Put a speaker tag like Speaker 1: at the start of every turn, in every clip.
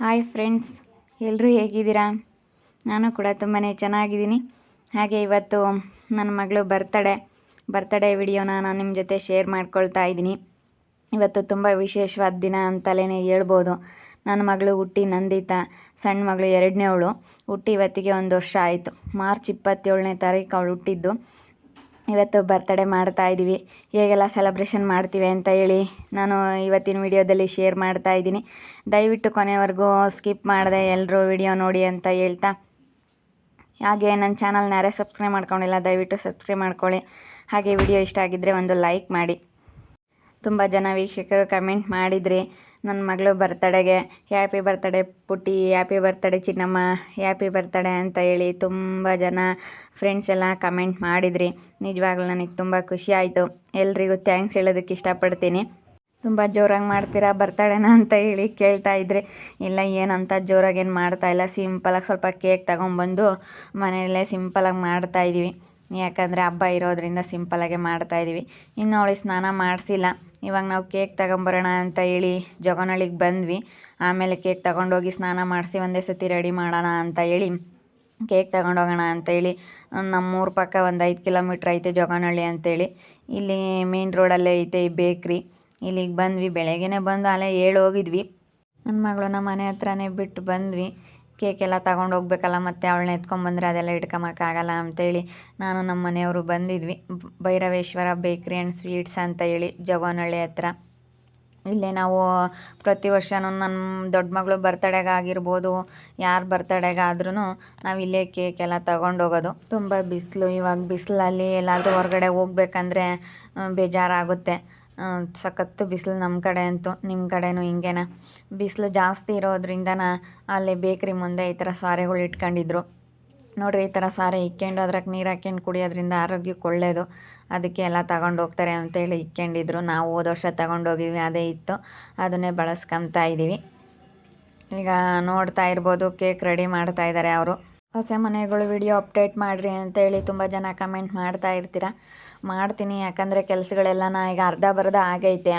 Speaker 1: Hi friends ಎಲ್ಲರೂ ಹೇಗಿದ್ದೀರಾ? ನಾನು ಕೂಡ ತುಂಬಾ ಚೆನ್ನಾಗಿದ್ದೀನಿ. ಹಾಗೆ ಇವತ್ತು ನನ್ನ ಮಗಳು ಬರ್ತಡೇ ಬರ್ತಡೇ ವಿಡಿಯೋನ ನಾನು ನಿಮ್ಮ ಜೊತೆ ಶೇರ್ ಮಾಡ್ಕೊಳ್ತಾ ಇದ್ದೀನಿ. ಇವತ್ತು ತುಂಬ ವಿಶೇಷವಾದ ದಿನ ಅಂತಲೇ ಹೇಳ್ಬೋದು. ನನ್ನ ಮಗಳು ಹುಟ್ಟಿ ನಂದಿತಾ, ಸಣ್ಣ ಮಗಳು ಎರಡನೇ ಅವಳು ಹುಟ್ಟಿ ಇವತ್ತಿಗೆ ಒಂದು ವರ್ಷ ಆಯಿತು. ಮಾರ್ಚ್ ಇಪ್ಪತ್ತೇಳನೇ ತಾರೀಕು ಅವಳು ಹುಟ್ಟಿದ್ದು. ಇವತ್ತು ಬರ್ತಡೇ ಮಾಡ್ತಾ ಇದ್ದೀವಿ ಹೇಗೆಲ್ಲ ಸೆಲೆಬ್ರೇಷನ್ ಮಾಡ್ತೀವಿ ಅಂತ ಹೇಳಿ ನಾನು ಇವತ್ತಿನ ವಿಡಿಯೋದಲ್ಲಿ ಶೇರ್ ಮಾಡ್ತಾ ಇದ್ದೀನಿ. ದಯವಿಟ್ಟು ಕೊನೆವರೆಗೂ ಸ್ಕಿಪ್ ಮಾಡಿದೆ ಎಲ್ಲರೂ ವಿಡಿಯೋ ನೋಡಿ ಅಂತ ಹೇಳ್ತಾ. ಹಾಗೆ ನನ್ನ ಚಾನಲ್ನ ಯಾರೇ ಸಬ್ಸ್ಕ್ರೈಬ್ ಮಾಡ್ಕೊಂಡಿಲ್ಲ, ದಯವಿಟ್ಟು ಸಬ್ಸ್ಕ್ರೈಬ್ ಮಾಡ್ಕೊಳ್ಳಿ. ಹಾಗೆ ವಿಡಿಯೋ ಇಷ್ಟ ಆಗಿದ್ದರೆ ಒಂದು ಲೈಕ್ ಮಾಡಿ. ತುಂಬ ಜನ ವೀಕ್ಷಕರು ಕಮೆಂಟ್ ಮಾಡಿದ್ರಿ ನನ್ನ ಮಗಳು ಬರ್ತಡೆಗೆ ಹ್ಯಾಪಿ ಬರ್ತಡೇ ಪುಟ್ಟಿ ಹ್ಯಾಪಿ ಬರ್ತಡೆ ಚಿನ್ನಮ್ಮ ಹ್ಯಾಪಿ ಬರ್ತಡೇ ಅಂತ ಹೇಳಿ ತುಂಬ ಜನ ಫ್ರೆಂಡ್ಸ್ ಎಲ್ಲ ಕಮೆಂಟ್ ಮಾಡಿದ್ರಿ. ನಿಜವಾಗ್ಲೂ ನನಗೆ ತುಂಬ ಖುಷಿ ಆಯಿತು. ಎಲ್ರಿಗೂ ಥ್ಯಾಂಕ್ಸ್ ಹೇಳೋದಕ್ಕೆ ಇಷ್ಟಪಡ್ತೀನಿ. ತುಂಬ ಜೋರಾಗಿ ಮಾಡ್ತೀರಾ ಬರ್ತಡೇನ ಅಂತ ಹೇಳಿ ಕೇಳ್ತಾ ಇದ್ರಿ. ಇಲ್ಲ, ಏನಂತ ಜೋರಾಗಿ ಏನು ಮಾಡ್ತಾ ಇಲ್ಲ. ಸಿಂಪಲಾಗಿ ಸ್ವಲ್ಪ ಕೇಕ್ ತಗೊಂಬಂದು ಮನೆಯಲ್ಲೇ ಸಿಂಪಲಾಗಿ ಮಾಡ್ತಾ ಇದ್ದೀವಿ ಯಾಕಂದರೆ ಹಬ್ಬ ಇರೋದರಿಂದ ಸಿಂಪಲಾಗೆ ಮಾಡ್ತಾಯಿದ್ದೀವಿ ಇನ್ನು ಅವಳಿಗೆ ಸ್ನಾನ ಮಾಡಿಸಿಲ್ಲ. ಇವಾಗ ನಾವು ಕೇಕ್ ತಗೊಂಬರೋಣ ಅಂತ ಹೇಳಿ ಜೋಗನಹಳ್ಳಿಗೆ ಬಂದ್ವಿ. ಆಮೇಲೆ ಕೇಕ್ ತಗೊಂಡೋಗಿ ಸ್ನಾನ ಮಾಡಿಸಿ ಒಂದೇ ಸತಿ ರೆಡಿ ಮಾಡೋಣ ಅಂತ ಹೇಳಿ ಕೇಕ್ ತಗೊಂಡೋಗೋಣ ಅಂತೇಳಿ ನಮ್ಮೂರ ಪಕ್ಕ ಒಂದು ಐದು ಕಿಲೋಮೀಟ್ರ್ ಐತೆ ಜೋಗನಹಳ್ಳಿ ಅಂತೇಳಿ ಇಲ್ಲಿ ಮೇನ್ ರೋಡಲ್ಲೇ ಐತೆ ಈ ಬೇಕ್ರಿ ಇಲ್ಲಿಗೆ ಬಂದ್ವಿ. ಬೆಳಗ್ಗೆನೇ ಬಂದು ಅಲ್ಲೇ ಹೋಗಿದ್ವಿ. ನನ್ನ ಮಗಳನ್ನ ಮನೆ ಹತ್ರನೇ ಬಿಟ್ಟು ಬಂದ್ವಿ. ಕೇಕ್ ಎಲ್ಲ ತಗೊಂಡು ಹೋಗ್ಬೇಕಲ್ಲ, ಮತ್ತು ಅವಳನ್ನ ಎತ್ಕೊಂಡ್ಬಂದ್ರೆ ಅದೆಲ್ಲ ಇಟ್ಕೊಂಬಕ್ಕಾಗಲ್ಲ ಅಂತೇಳಿ ನಾನು ನಮ್ಮ ಮನೆಯವರು ಬಂದಿದ್ವಿ. ಭೈರವೇಶ್ವರ ಬೇಕ್ರಿ ಆ್ಯಂಡ್ ಸ್ವೀಟ್ಸ್ ಅಂತ ಹೇಳಿ ಜಗೋನಹಳ್ಳಿ ಹತ್ರ. ಇಲ್ಲೇ ನಾವು ಪ್ರತಿ ವರ್ಷವೂ ನನ್ನ ದೊಡ್ಡ ಮಗಳು ಬರ್ತಡೇಗಾಗಿರ್ಬೋದು ಯಾರು ಬರ್ತಡೇಗಾದ್ರೂ ನಾವು ಇಲ್ಲೇ ಕೇಕ್ ಎಲ್ಲ ತಗೊಂಡೋಗೋದು ತುಂಬ ಬಿಸಿಲು, ಇವಾಗ ಬಿಸಿಲಲ್ಲಿ ಎಲ್ಲಾದರೂ ಹೊರಗಡೆ ಹೋಗ್ಬೇಕಂದ್ರೆ ಬೇಜಾರಾಗುತ್ತೆ. ಸಖತ್ತು ಬಿಸಿಲು ನಮ್ಮ ಕಡೆ ಅಂತೂ ನಿಮ್ಮ ಕಡೆನೂ ಹಿಂಗೇನ. ಬಿಸಿಲು ಜಾಸ್ತಿ ಇರೋದ್ರಿಂದ ಅಲ್ಲಿ ಬೇಕ್ರಿ ಮುಂದೆ ಈ ಥರ ಸಾರೆಗಳು ಇಟ್ಕೊಂಡಿದ್ರು. ನೋಡಿರಿ ಈ ಥರ ಸಾರೆ ಇಕ್ಕೊಂಡು ಅದ್ರಾಗ ನೀರು ಹಾಕ್ಯಂಡು ಕುಡಿಯೋದ್ರಿಂದ ಆರೋಗ್ಯಕ್ಕೆ ಒಳ್ಳೆಯದು ಅದಕ್ಕೆ ಎಲ್ಲ ತಗೊಂಡು ಹೋಗ್ತಾರೆ ಅಂತೇಳಿ ಇಕ್ಕೊಂಡಿದ್ರು. ನಾವು ಹೋದ ವರ್ಷ ತಗೊಂಡೋಗಿದ್ವಿ ಅದೇ ಇತ್ತು. ಅದನ್ನೇ ಬಳಸ್ಕೊತಾ ಇದ್ದೀವಿ ಈಗ ನೋಡ್ತಾ ಇರ್ಬೋದು, ಕೇಕ್ ರೆಡಿ ಮಾಡ್ತಾ ಇದ್ದಾರೆ ಅವರು. ಹೊಸ ಮನೆಗಳು ವಿಡಿಯೋ ಅಪ್ಡೇಟ್ ಮಾಡಿರಿ ಅಂತೇಳಿ ತುಂಬ ಜನ ಕಮೆಂಟ್ ಮಾಡ್ತಾ ಇರ್ತೀರ. ಮಾಡ್ತೀನಿ, ಯಾಕಂದರೆ ಕೆಲಸಗಳೆಲ್ಲ ನಾ ಈಗ ಅರ್ಧ ಬರ್ಧ ಆಗೈತೆ.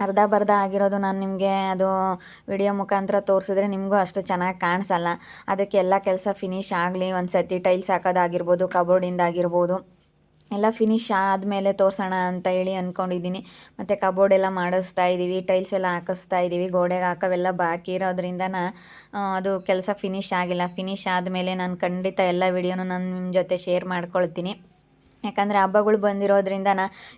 Speaker 1: ಅರ್ಧ ಬರ್ಧ ಆಗಿರೋದು ನಾನು ನಿಮಗೆ ಅದು ವಿಡಿಯೋ ಮುಖಾಂತರ ತೋರಿಸಿದ್ರೆ ನಿಮಗೂ ಅಷ್ಟು ಚೆನ್ನಾಗಿ ಕಾಣಿಸಲ್ಲ. ಅದಕ್ಕೆ ಎಲ್ಲ ಕೆಲಸ ಫಿನಿಶ್ ಆಗಲಿ ಒಂದು ಸತಿ ಟೈಲ್ಸ್ ಹಾಕೋದಾಗಿರ್ಬೋದು ಕಬೋರ್ಡಿಂದ ಆಗಿರ್ಬೋದು. ಎಲ್ಲ ಫಿನಿಶ್ ಆದಮೇಲೆ ತೋರಿಸೋಣ ಅಂತ ಹೇಳಿ ಅಂದ್ಕೊಂಡಿದ್ದೀನಿ ಮತ್ತು ಕಬೋರ್ಡ್ ಎಲ್ಲ ಮಾಡಿಸ್ತಾ ಇದ್ದೀವಿ ಟೈಲ್ಸ್ ಎಲ್ಲ ಹಾಕಿಸ್ತಾ ಇದ್ದೀವಿ ಗೋಡೆಗೆ ಹಾಕೋವೆಲ್ಲ ಬಾಕಿ ಇರೋದ್ರಿಂದ ಅದು ಕೆಲಸ ಫಿನಿಶ್ ಆಗಿಲ್ಲ. ಫಿನಿಶ್ ಆದಮೇಲೆ ನಾನು ಖಂಡಿತ ಎಲ್ಲ ವಿಡಿಯೋನು ನಾನು ನಿಮ್ಮ ಜೊತೆ ಶೇರ್ ಮಾಡ್ಕೊಳ್ತೀನಿ. ಯಾಕಂದರೆ ಹಬ್ಬಗಳು ಬಂದಿರೋದ್ರಿಂದ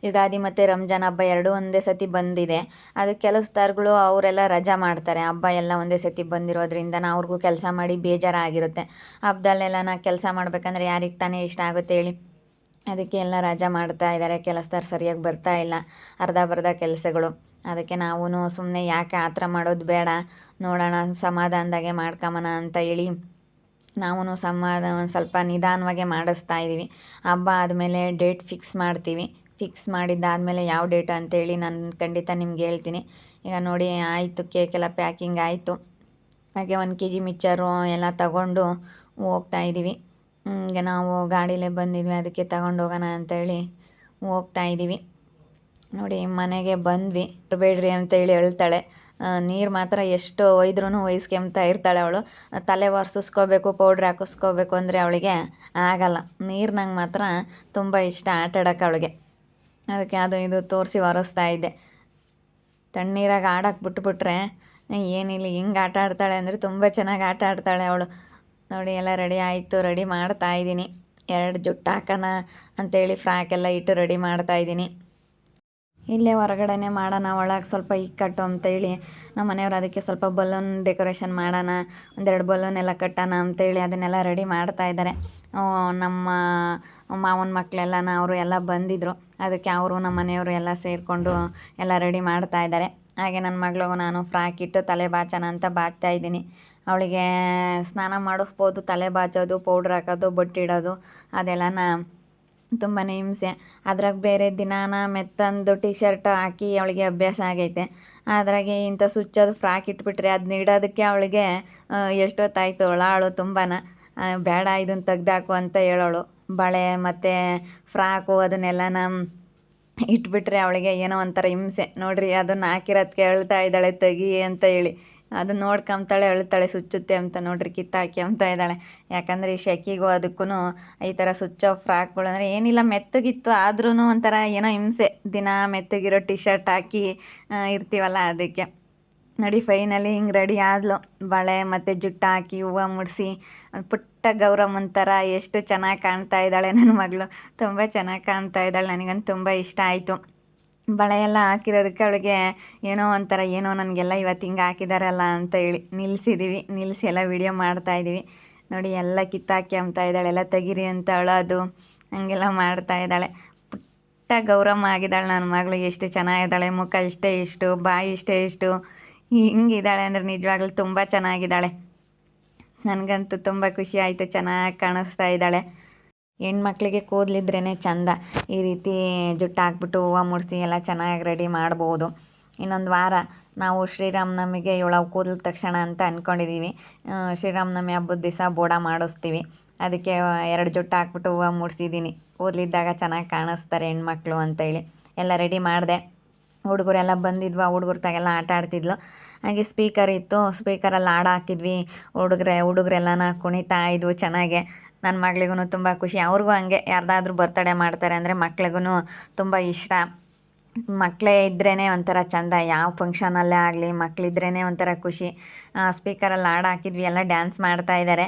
Speaker 1: ಯುಗಾದಿ ಮತ್ತು ರಂಜಾನ್ ಹಬ್ಬ ಎರಡೂ ಒಂದೇ ಸತಿ ಬಂದಿದೆ. ಅದಕ್ಕೆ ಕೆಲಸದಾರ್ಗಳು ಅವರೆಲ್ಲ ರಜಾ ಮಾಡ್ತಾರೆ. ಹಬ್ಬ ಎಲ್ಲ ಒಂದೇ ಸತಿ ಬಂದಿರೋದ್ರಿಂದ ಅವ್ರಿಗೂ ಕೆಲಸ ಮಾಡಿ ಬೇಜಾರಾಗಿರುತ್ತೆ. ಹಬ್ಬದಲ್ಲೆಲ್ಲ ನಾ ಕೆಲಸ ಮಾಡಬೇಕಂದ್ರೆ ಯಾರಿಗೆ ತಾನೇ ಇಷ್ಟ ಆಗುತ್ತೆ ಹೇಳಿ. ಅದಕ್ಕೆ ಎಲ್ಲ ರಜಾ ಮಾಡ್ತಾ ಇದ್ದಾರೆ ಕೆಲಸದಾರ್ ಸರಿಯಾಗಿ ಬರ್ತಾ ಇಲ್ಲ. ಅರ್ಧ ಬರ್ಧ ಕೆಲಸಗಳು. ಅದಕ್ಕೆ ನಾವೂ ಸುಮ್ಮನೆ ಯಾಕೆ ಆ ಥರ ಮಾಡೋದು ಬೇಡ. ನೋಡೋಣ ಸಮಾಧಾನದಾಗೆ ಮಾಡ್ಕೊಂಬನ ಅಂತ ಹೇಳಿ ನಾವೂ ಸಮಾಧಾನ ಒಂದು ಸ್ವಲ್ಪ ನಿಧಾನವಾಗೇ ಮಾಡಿಸ್ತಾ ಇದ್ದೀವಿ ಹಬ್ಬ ಆದಮೇಲೆ ಡೇಟ್ ಫಿಕ್ಸ್ ಮಾಡ್ತೀವಿ. ಫಿಕ್ಸ್ ಮಾಡಿದ್ದಾದಮೇಲೆ ಯಾವ ಡೇಟ್ ಅಂತೇಳಿ ನಾನು ಖಂಡಿತ ನಿಮ್ಗೆ ಹೇಳ್ತೀನಿ. ಈಗ ನೋಡಿ, ಆಯಿತು ಕೇಕ್ ಎಲ್ಲ ಪ್ಯಾಕಿಂಗ್ ಆಯಿತು. ಹಾಗೆ ಒಂದು ಕೆ ಜಿ ಮಿಕ್ಚರು ಎಲ್ಲ ತಗೊಂಡು ಹೋಗ್ತಾ ಇದ್ದೀವಿ ಈಗ ನಾವು ಗಾಡೀಲೇ ಬಂದಿದ್ವಿ, ಅದಕ್ಕೆ ತಗೊಂಡು ಹೋಗೋಣ ಅಂತೇಳಿ ಹೋಗ್ತಾ ಇದ್ದೀವಿ ನೋಡಿ, ಮನೆಗೆ ಬಂದ್ವಿ. ಬರಬೇಡ್ರಿ ಅಂತೇಳಿ ಹೇಳ್ತಾಳೆ. ನೀರು ಮಾತ್ರ ಎಷ್ಟು ಒಯ್ದ್ರೂ ಒಯ್ಸ್ಕೊಂತಾ ಇರ್ತಾಳೆ ಅವಳು. ತಲೆ ಒರೆಸಿಸ್ಕೋಬೇಕು ಪೌಡ್ರ್ ಹಾಕಿಸ್ಕೋಬೇಕು ಅಂದರೆ ಅವಳಿಗೆ ಆಗಲ್ಲ. ನೀರಿನಂಗೆ ಮಾತ್ರ ತುಂಬ ಇಷ್ಟ ಆಟ ಅವಳಿಗೆ. ಅದಕ್ಕೆ ಅದು ಇದು ತೋರಿಸಿ ಒರೆಸ್ತಾ ಇದ್ದೆ. ತಣ್ಣೀರಾಗ ಆಡೋಕೆ ಬಿಟ್ಬಿಟ್ರೆ ಏನಿಲ್ಲ ಹಿಂಗೆ ಆಟ ಆಡ್ತಾಳೆ ಅಂದರೆ ತುಂಬ ಚೆನ್ನಾಗಿ ಆಟ ಆಡ್ತಾಳೆ ಅವಳು. ನೋಡಿ, ಎಲ್ಲ ರೆಡಿ ಆಯಿತು, ರೆಡಿ ಮಾಡ್ತಾ ಇದ್ದೀನಿ. ಎರಡು ಜುಟ್ಟು ಹಾಕೋಣ ಅಂತೇಳಿ ಫ್ರಾಕೆಲ್ಲ ಇಟ್ಟು ರೆಡಿ ಮಾಡ್ತಾ ಇದ್ದೀನಿ. ಇಲ್ಲೇ ಹೊರಗಡೆನೇ ಮಾಡೋಣ, ಒಳಗೆ ಸ್ವಲ್ಪ ಇಕ್ಕಟ್ಟು ಅಂತೇಳಿ. ನಮ್ಮ ಮನೆಯವ್ರು ಅದಕ್ಕೆ ಸ್ವಲ್ಪ ಬಲೂನ್ ಡೆಕೋರೇಷನ್ ಮಾಡೋಣ, ಒಂದೆರಡು ಬಲೂನ್ ಎಲ್ಲ ಕಟ್ಟೋಣ ಅಂತೇಳಿ ಅದನ್ನೆಲ್ಲ ರೆಡಿ ಮಾಡ್ತಾ ಇದ್ದಾರೆ. ನಮ್ಮ ಮಾವನ ಮಕ್ಕಳೆಲ್ಲ ಅವರು ಎಲ್ಲ ಬಂದಿದ್ದರು ಅದಕ್ಕೆ ಅವರು ನಮ್ಮ ಮನೆಯವರು ಎಲ್ಲ ಸೇರಿಕೊಂಡು ಎಲ್ಲ ರೆಡಿ ಮಾಡ್ತಾ ಇದ್ದಾರೆ. ಹಾಗೆ ನನ್ನ ಮಗಳಿಗೂ ನಾನು ಫ್ರಾಕ್ ಇಟ್ಟು ತಲೆ ಬಾಚೋಣ ಅಂತ ಬಾಚ್ತಾ ಇದ್ದೀನಿ. ಅವಳಿಗೆ ಸ್ನಾನ ಮಾಡಿಸ್ಬೋದು, ತಲೆ ಬಾಚೋದು, ಪೌಡ್ರ್ ಹಾಕೋದು, ಬೊಟ್ಟಿಡೋದು ಅದೆಲ್ಲನ ತುಂಬಾ ಹಿಂಸೆ. ಅದ್ರಾಗ ಬೇರೆ ದಿನಾನ ಮೆತ್ತಂದು ಟಿ ಶರ್ಟ್ ಹಾಕಿ ಅವಳಿಗೆ ಅಭ್ಯಾಸ ಆಗೈತೆ. ಅದ್ರಾಗೆ ಇಂಥ ಸುಚ್ಚೋದು ಫ್ರಾಕ್ ಇಟ್ಬಿಟ್ರೆ ಅದನ್ನ ಇಡೋದಕ್ಕೆ ಅವಳಿಗೆ ಎಷ್ಟೊತ್ತಾಯಿತು ಅವಳು? ತುಂಬಾ ಬೇಡ ಇದನ್ನು ತೆಗ್ದಾಕು ಅಂತ ಹೇಳೋಳು. ಬಳೆ ಮತ್ತು ಫ್ರಾಕು ಅದನ್ನೆಲ್ಲನ ಇಟ್ಬಿಟ್ರೆ ಅವಳಿಗೆ ಏನೋ ಒಂಥರ ಹಿಂಸೆ. ನೋಡಿರಿ ಅದನ್ನು ಹಾಕಿರೋದಕ್ಕೆ ಕೇಳ್ತಾ ಇದ್ದಾಳೆ, ತೆಗಿ ಅಂತ ಹೇಳಿ. ಅದು ನೋಡ್ಕೊಂತಾಳೆ ಅಳ್ತಾಳೆ ಸುಚ್ಚುತ್ತೆ ಅಂತ ನೋಡ್ರಿ, ಕಿತ್ತಾಕಿ ಅಂತ ಇದ್ದಾಳೆ. ಯಾಕಂದರೆ ಈ ಶೆಕಿಗೂ ಅದಕ್ಕೂ ಈ ಥರ ಸುಚ್ಚೋ ಫ್ರಾಕ್ಗಳು ಅಂದರೆ ಏನಿಲ್ಲ, ಮೆತ್ತಗಿತ್ತು ಆದ್ರೂ ಒಂಥರ ಏನೋ ಹಿಂಸೆ. ದಿನ ಮೆತ್ತಗಿರೋ ಟಿ ಶರ್ಟ್ ಹಾಕಿ ಇರ್ತೀವಲ್ಲ ಅದಕ್ಕೆ. ನೋಡಿ ಫೈನಲಿ ಹಿಂಗೆ ರೆಡಿ ಆದ್ಲು. ಬಳೆ ಮತ್ತು ಜುಟ್ಟು ಹಾಕಿ, ಹೂವು ಮುಡಿಸಿ, ಪುಟ್ಟ ಗೌರಮ್ಮನ ಒಂಥರ ಎಷ್ಟು ಚೆನ್ನಾಗಿ ಕಾಣ್ತಾ ಇದ್ದಾಳೆ ನನ್ನ ಮಗಳು. ತುಂಬ ಚೆನ್ನಾಗಿ ಕಾಣ್ತಾ ಇದ್ದಾಳೆ, ನನಗಂತೂ ತುಂಬ ಇಷ್ಟ ಆಯಿತು. ಬಳೆ ಎಲ್ಲ ಹಾಕಿರೋದಕ್ಕೆ ಅವಳಿಗೆ ಏನೋ ಒಂಥರ ಏನೋ ನನಗೆಲ್ಲ ಇವತ್ತು ಹಿಂಗೆ ಹಾಕಿದಾರಲ್ಲ ಅಂತ ಹೇಳಿ ನಿಲ್ಲಿಸಿದ್ದೀವಿ ನಿಲ್ಲಿಸಿ ಎಲ್ಲ ವಿಡಿಯೋ ಮಾಡ್ತಾ ಇದ್ದೀವಿ ನೋಡಿ ಎಲ್ಲ ಕಿತ್ತಾಕಿ ಅಂಬ್ತಾ ಇದ್ದಾಳೆ, ಎಲ್ಲ ತೆಗೀರಿ ಅಂತ ಅಳೋದು ಹಂಗೆಲ್ಲ ಮಾಡ್ತಾ ಇದ್ದಾಳೆ. ಪುಟ್ಟ ಗೌರಮ್ಮ ಆಗಿದ್ದಾಳೆ ನನ್ನ ಮಗಳು, ಎಷ್ಟು ಚೆನ್ನಾಗಿದ್ದಾಳೆ, ಮುಖ ಇಷ್ಟೇ ಇಷ್ಟು, ಬಾಯಿ ಇಷ್ಟೇ ಇಷ್ಟು, ಹಿಂಗಿದ್ದಾಳೆ ಅಂದರೆ ನಿಜವಾಗ್ಲೂ ತುಂಬ ಚೆನ್ನಾಗಿದ್ದಾಳೆ. ನನಗಂತೂ ತುಂಬ ಖುಷಿ ಆಯಿತು, ಚೆನ್ನಾಗಿ ಕಾಣಿಸ್ತಾ ಇದ್ದಾಳೆ. ಹೆಣ್ಮಕ್ಳಿಗೆ ಕೂದಲಿದ್ರೇ ಚಂದ. ಈ ರೀತಿ ಜುಟ್ಟು ಹಾಕ್ಬಿಟ್ಟು ಹೂವು ಮುಡಿಸಿ ಎಲ್ಲ ಚೆನ್ನಾಗಿ ರೆಡಿ ಮಾಡ್ಬೋದು. ಇನ್ನೊಂದು ವಾರ ನಾವು ಶ್ರೀರಾಮನವಮಿಗೆ ಏಳು ಕೂದಲು ತಕ್ಷಣ ಅಂತ ಅಂದ್ಕೊಂಡಿದ್ದೀವಿ ಶ್ರೀರಾಮನವಮಿ ಹಬ್ಬದ ದಿವಸ ಬೋಡ ಮಾಡಿಸ್ತೀವಿ. ಅದಕ್ಕೆ ಎರಡು ಜುಟ್ಟು ಹಾಕ್ಬಿಟ್ಟು ಹೂವು ಮುಡಿಸಿದ್ದೀನಿ ಕೂದಲಿದ್ದಾಗ ಚೆನ್ನಾಗಿ ಕಾಣಿಸ್ತಾರೆ ಹೆಣ್ಮಕ್ಳು ಅಂತೇಳಿ ಎಲ್ಲ ರೆಡಿ ಮಾಡಿದೆ. ಹುಡುಗರೆಲ್ಲ ಬಂದಿದ್ವು. ಹುಡುಗರ ತಾಗೆಲ್ಲ ಆಟ ಆಡ್ತಿದ್ಲು. ಹಾಗೆ ಸ್ಪೀಕರ್ ಇತ್ತು. ಸ್ಪೀಕರಲ್ಲಿ ಹಾಡು ಹಾಕಿದ್ವಿ. ಹುಡುಗ್ರೆ, ಹುಡುಗ್ರೆಲ್ಲನ ಕುಣಿತಾ ಇದ್ವು ಚೆನ್ನಾಗೆ. ನನ್ನ ಮಗಳಿಗೂ ತುಂಬ ಖುಷಿ. ಅವ್ರಿಗೂ ಹಂಗೆ ಯಾರ್ದಾದ್ರೂ ಬರ್ತಡೇ ಮಾಡ್ತಾರೆ ಅಂದರೆ ಮಕ್ಳಿಗೂ ತುಂಬ ಇಷ್ಟ. ಮಕ್ಕಳೇ ಇದ್ರೇ ಒಂಥರ ಚಂದ. ಯಾವ ಫಂಕ್ಷನಲ್ಲೇ ಆಗಲಿ ಮಕ್ಕಳಿದ್ರೇ ಒಂಥರ ಖುಷಿ. ಸ್ಪೀಕರಲ್ಲಿ ಹಾಡು ಹಾಕಿದ್ವಿ, ಎಲ್ಲ ಡ್ಯಾನ್ಸ್ ಮಾಡ್ತಾ ಇದ್ದಾರೆ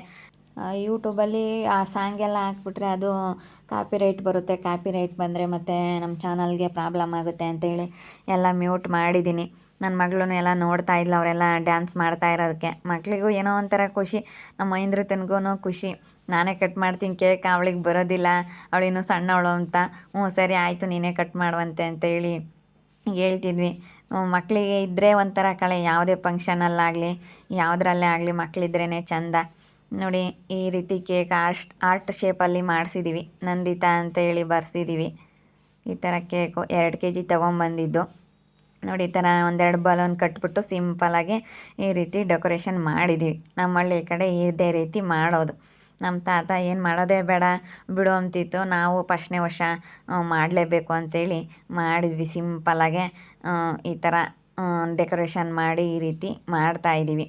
Speaker 1: ಯೂಟ್ಯೂಬಲ್ಲಿ ಆ ಸಾಂಗ್ ಎಲ್ಲ ಹಾಕ್ಬಿಟ್ರೆ ಅದು ಕಾಪಿ ರೈಟ್ ಬರುತ್ತೆ. ಕಾಪಿ ರೈಟ್ ಬಂದರೆ ಮತ್ತೆ ನಮ್ಮ ಚಾನಲ್ಗೆ ಪ್ರಾಬ್ಲಮ್ ಆಗುತ್ತೆ ಅಂತೇಳಿ ಎಲ್ಲ ಮ್ಯೂಟ್ ಮಾಡಿದ್ದೀನಿ ನನ್ನ ಮಗಳೂ ಎಲ್ಲ ನೋಡ್ತಾ ಇದ್ಲು, ಅವರೆಲ್ಲ ಡ್ಯಾನ್ಸ್ ಮಾಡ್ತಾ ಇರೋದಕ್ಕೆ. ಮಕ್ಕಳಿಗೂ ಏನೋ ಒಂಥರ ಖುಷಿ. ನಮ್ಮ ಮಹೇಂದ್ರತನಿಗೂ ಖುಷಿ. ನಾನೇ ಕಟ್ ಮಾಡ್ತೀನಿ ಕೇಕ್, ಅವಳಿಗೆ ಬರೋದಿಲ್ಲ ಅವಳಿನ್ನೂ ಸಣ್ಣವಳು ಅಂತ. ಹ್ಞೂ, ಸರಿ ಆಯಿತು, ನೀನೇ ಕಟ್ ಮಾಡುವಂತೆ ಅಂತ ಹೇಳಿ ಹೇಳ್ತಿದ್ವಿ. ಮಕ್ಕಳಿಗೆ ಇದ್ದರೆ ಒಂಥರ ಕಳೆ, ಯಾವುದೇ ಫಂಕ್ಷನಲ್ಲಾಗಲಿ ಯಾವುದ್ರಲ್ಲೇ ಆಗಲಿ ಮಕ್ಕಳಿದ್ರೇ ಚಂದ. ನೋಡಿ, ಈ ರೀತಿ ಕೇಕ್ ಆರ್ಟ್ ಆರ್ಟ್ ಶೇಪಲ್ಲಿ ಮಾಡಿಸಿದ್ದೀವಿ ನಂದಿತಾ ಅಂತ ಹೇಳಿ ಬರ್ಸಿದ್ದೀವಿ ಈ ಥರ ಕೇಕು ಎರಡು ಕೆ ಜಿ ತೊಗೊಂಬಂದಿದ್ದು. ನೋಡಿ, ಈ ಥರ ಒಂದೆರಡು ಬಲೂನ್ ಕಟ್ಬಿಟ್ಟು ಸಿಂಪಲಾಗಿ ಈ ರೀತಿ ಡೆಕೋರೇಷನ್ ಮಾಡಿದ್ದೀವಿ ನಮ್ಮ ಹಳ್ಳಿ ಕಡೆ ಇದೇ ರೀತಿ ಮಾಡೋದು. ನಮ್ಮ ತಾತ ಏನು ಮಾಡೋದೇ ಬೇಡ, ಬಿಡು ಅಂತಿತ್ತು. ನಾವು ಫಸ್ಟ್ನೇ ವರ್ಷ ಮಾಡಲೇಬೇಕು ಅಂತೇಳಿ ಮಾಡಿದ್ವಿ ಸಿಂಪಲಾಗೆ ಈ ಥರ ಡೆಕೋರೇಷನ್ ಮಾಡಿ ಈ ರೀತಿ ಮಾಡ್ತಾಯಿದ್ದೀವಿ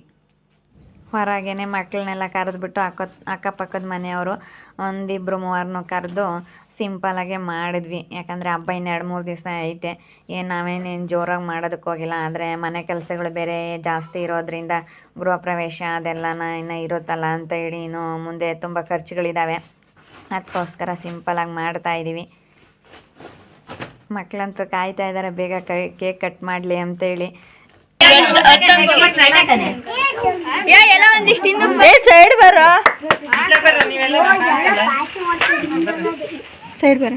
Speaker 1: ಹೊರಗೇನೆ ಮಕ್ಕಳನ್ನೆಲ್ಲ ಕರೆದ್ಬಿಟ್ಟು ಅಕ್ಕ ಅಕ್ಕಪಕ್ಕದ ಮನೆಯವರು ಒಂದಿಬ್ಬರು ಮೂವರನ್ನು ಕರೆದು ಸಿಂಪಲಾಗೆ ಮಾಡಿದ್ವಿ. ಯಾಕಂದರೆ ಹಬ್ಬ ಇನ್ನು ಎರಡು ಮೂರು ದಿವಸ ಐತೆ. ಏನು ನಾವೇನೇನು ಜೋರಾಗಿ ಮಾಡೋದಕ್ಕೆ ಹೋಗಿಲ್ಲ. ಆದರೆ ಮನೆ ಕೆಲಸಗಳು ಬೇರೆ ಜಾಸ್ತಿ ಇರೋದ್ರಿಂದ ಗೃಹ ಪ್ರವೇಶ ಅದೆಲ್ಲನ ಇನ್ನು ಇರುತ್ತಲ್ಲ ಅಂತ ಹೇಳಿ ಇನ್ನು ಮುಂದೆ ತುಂಬ ಖರ್ಚುಗಳಿದ್ದಾವೆ ಅದಕ್ಕೋಸ್ಕರ ಸಿಂಪಲಾಗಿ ಮಾಡ್ತಾ ಇದ್ದೀವಿ ಮಕ್ಕಳಂತೂ ಕಾಯ್ತಾ ಇದ್ದಾರೆ ಬೇಗ ಕೈ, ಕೇಕ್ ಕಟ್ ಮಾಡಲಿ ಅಂತೇಳಿ ಸೈಡ್ ಬರೋ ಸೈಡ್ ಬರ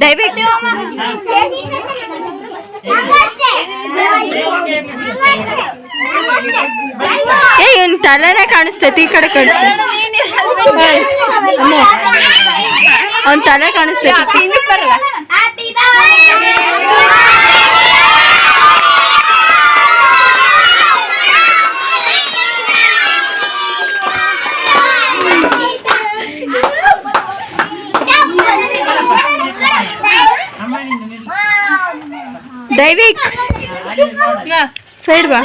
Speaker 1: ದಯವಿಟ್ಟು ಏ ಇವ್ನ ತಲೆನೇ ಕಾಣಿಸ್ತೈತಿ ಈ ಕಡೆ ಕಳಿಸಿ ಅವ್ನ ತಲೆ ಕಾಣಿಸ್ತೈತಿ ದೈವಿಕ್ ಸೈಡ್ ಬಾ.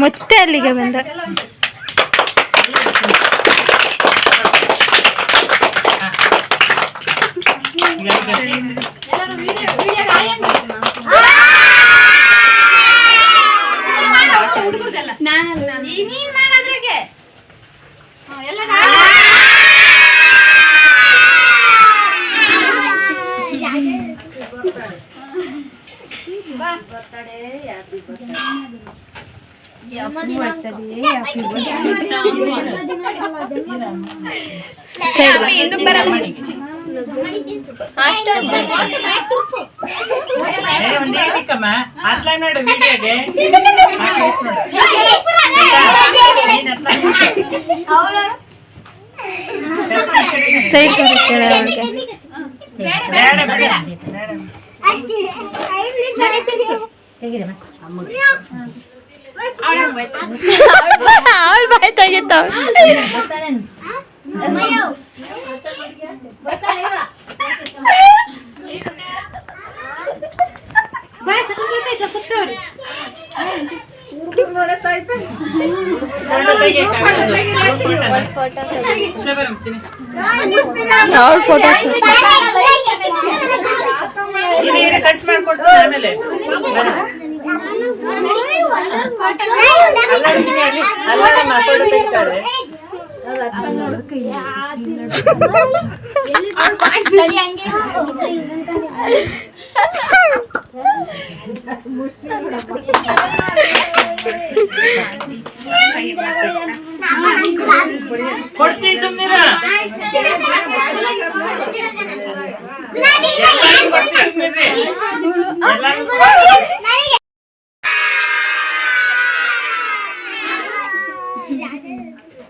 Speaker 1: ಮತ್ತೆ ಅಲ್ಲಿಗೆ ಬಂದ.
Speaker 2: ನಾನಲ್ಲ ಒಂದ್ ಏನಿಕ್ಕಮ್ಮ ಹತ್ಲಾಗ್ ನೋಡು ವಿಡಿಯೋಗೆ
Speaker 1: ಸೈಡ್ ಕೆಳಗೆ
Speaker 2: ಬೇಡ ಬಿಡಿ ಬೇಡ.
Speaker 1: ಅವಳು ಬಾಯ್ ತೆಗಿತಾವ
Speaker 2: ಫೋಟೋ ತೆಗಿಯಕ್ಕ ಫೋಟೋನ. ಇಲ್ಲೇ ಬರಮ್ಮ ಚಿನ್ನಿ.
Speaker 1: ಅವಳ ಫೋಟೋ
Speaker 2: ಇರಿ, ಇರಿ, ಕಟ್ ಮಾಡ್ಕೊಡ್ತೀನಿ ಆಮೇಲೆ ಅಲ್ಲಾಡಿ ಚಿನ್ನಿ ಅಲ್ಲಿ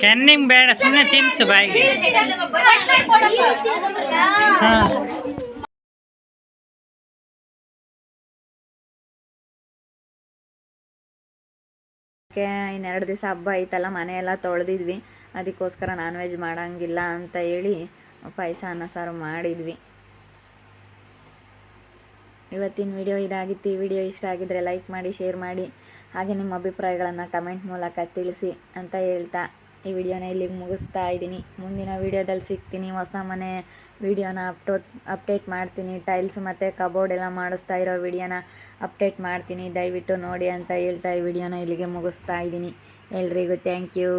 Speaker 2: ಕೆನ್ನಿಂಗ್ ಬೇಡ ಸುಮ್ಮನೆ ತಿನ್ಸು ಬಾಯಿಗೆ. ಹಾ.
Speaker 1: ಇನ್ನೆರಡು ದಿವಸ ಹಬ್ಬ ಐತಲ್ಲ, ಮನೆಯೆಲ್ಲ ತೊಳೆದಿದ್ವಿ. ಅದಕ್ಕೋಸ್ಕರ ನಾನ್ ವೆಜ್ ಮಾಡಂಗಿಲ್ಲ ಅಂತ ಹೇಳಿ ಪಾಯಸ ಅನ್ನ ಸಾರು ಮಾಡಿದ್ವಿ. ಇವತ್ತಿನ ವಿಡಿಯೋ ಇದಾಗಿತ್ತು. ಈ ವಿಡಿಯೋ ಇಷ್ಟ ಆಗಿದ್ರೆ ಲೈಕ್ ಮಾಡಿ ಶೇರ್ ಮಾಡಿ. ಹಾಗೆ ನಿಮ್ಮ ಅಭಿಪ್ರಾಯಗಳನ್ನು ಕಮೆಂಟ್ ಮೂಲಕ ತಿಳಿಸಿ ಅಂತ ಹೇಳ್ತಾ ಈ ವಿಡಿಯೋನ ಇಲ್ಲಿಗೆ ಮುಗಿಸ್ತಾ ಇದ್ದೀನಿ. ಮುಂದಿನ ವಿಡಿಯೋದಲ್ಲಿ ಸಿಗ್ತೀನಿ. ಹೊಸ ಮನೆ ವಿಡಿಯೋನ ಅಪ್ಡೋಟ್, ಅಪ್ಡೇಟ್ ಮಾಡ್ತೀನಿ. ಟೈಲ್ಸ್ ಮತ್ತು ಕಬೋರ್ಡ್ ಎಲ್ಲ ಮಾಡಿಸ್ತಾ ಇರೋ ವಿಡಿಯೋನ ಅಪ್ಡೇಟ್ ಮಾಡ್ತೀನಿ. ದಯವಿಟ್ಟು ನೋಡಿ ಅಂತ ಹೇಳ್ತಾ ಈ ವಿಡಿಯೋನ ಇಲ್ಲಿಗೆ ಮುಗಿಸ್ತಾ ಇದ್ದೀನಿ. ಎಲ್ರಿಗೂ ಥ್ಯಾಂಕ್ ಯು